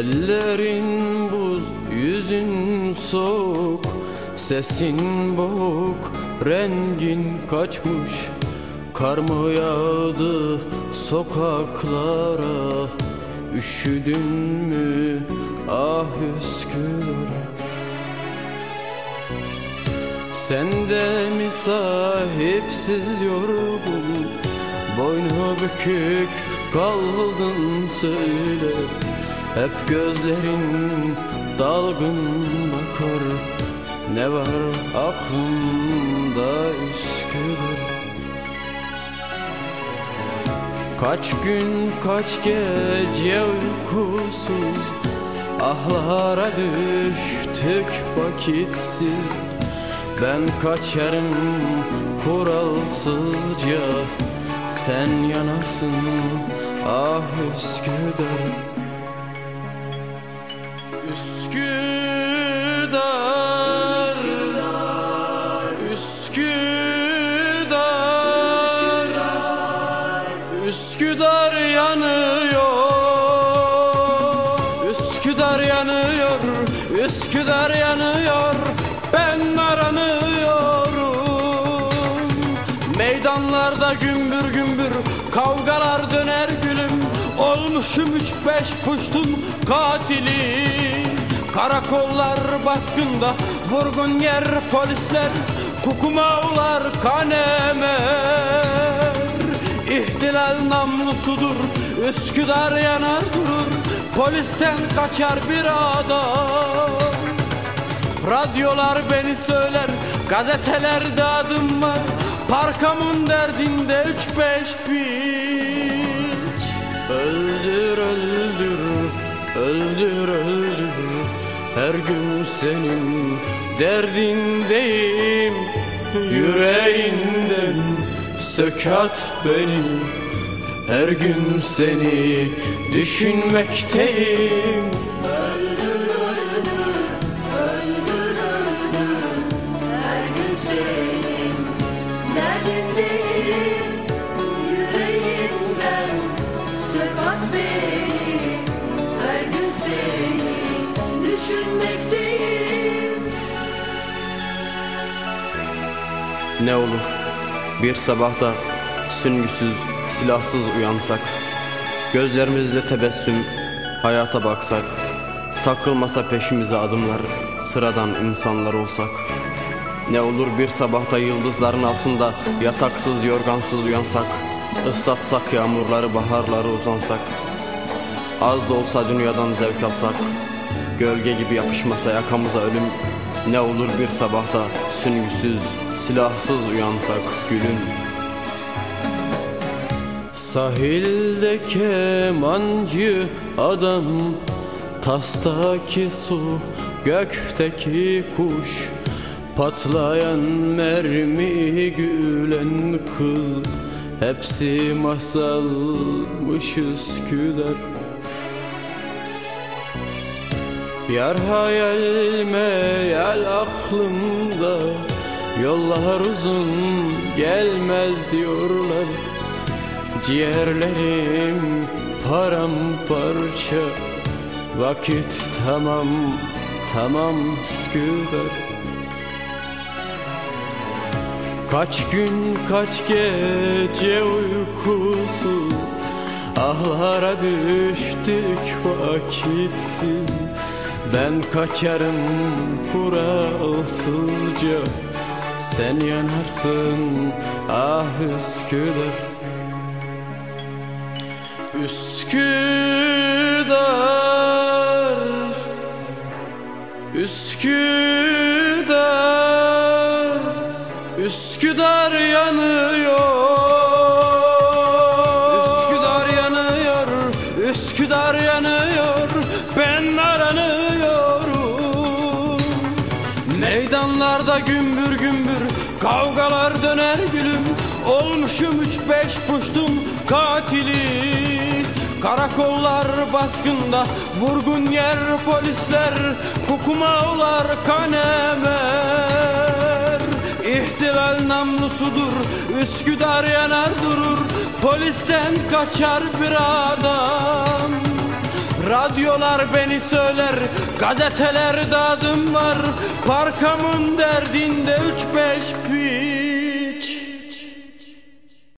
Ellerin buz, yüzün soğuk Sesin boğuk, rengin kaçmış Kar mı yağdı sokaklara Üşüdün mü? Ah Üsküdar Sen de mi sahipsiz yorgun Boynu bükük kaldın söyle Hep gözlerin dalgın bakar Ne var aklında Üsküdar? Kaç gün kaç gece uykusuz. Ahlara düştük vakitsiz. Ben kaçarım kuralsızca. Sen yanarsın ah Üsküdar Üsküdar yanıyor Ben aranıyorum. Meydanlarda gümbür gümbür Kavgalar döner gülüm. Olmuşum üç beş puştun katili Karakollar baskında Vurgun yer polisler Kukumavlar kanemer. İhtilal namlusudur Üsküdar yanar durur. Polisten kaçar bir adam Radyolar beni söyler Gazetelerde adım var. Parkamın derdinde üç beş piç. Öldür öldür Öldür öldür. Her gün senin derdindeyim. Yüreğinden sökat beni. Her gün seni düşünmekteyim Ne olur bir sabahta süngüsüz, silahsız uyansak Gözlerimizle tebessüm, hayata baksak Takılmasa peşimize adımlar, sıradan insanlar olsak. Ne olur bir sabahta yıldızların altında Yataksız, yorgansız uyansak Islatsak yağmurları, baharları uzansak. Az da olsa dünyadan zevk alsak Gölge gibi yapışmasa yakamıza ölüm Ne olur bir sabahta? Süngüsüz, silahsız uyansak gülüm. Sahilde kemancı adam Tastaki su, gökteki kuş. Patlayan mermi, gülen kız Hepsi masalmış Üsküdar Yar hayal meyal aklımda Yollar uzun gelmez diyorlar. Ciğerlerim paramparça Vakit tamam tamam Üsküdar. Kaç gün kaç gece uykusuz Ahlara düştük vakitsiz Ben kaçarım kuralsızca. Sen yanarsın ah Üsküdar. Üsküdar Üsküdar Üsküdar yanıyor Meydanlarda gümbür gümbür Kavgalar döner gülüm. Olmuşum üç beş puştum katili. Karakollar baskında Vurgun yer polisler Kukumavlar kanemer. İhtilal namlusudur Üsküdar yanar durur Polisten kaçar bir adam Radyolar beni söyler Gazeteler adım var. Parkamın derdinde üç beş pir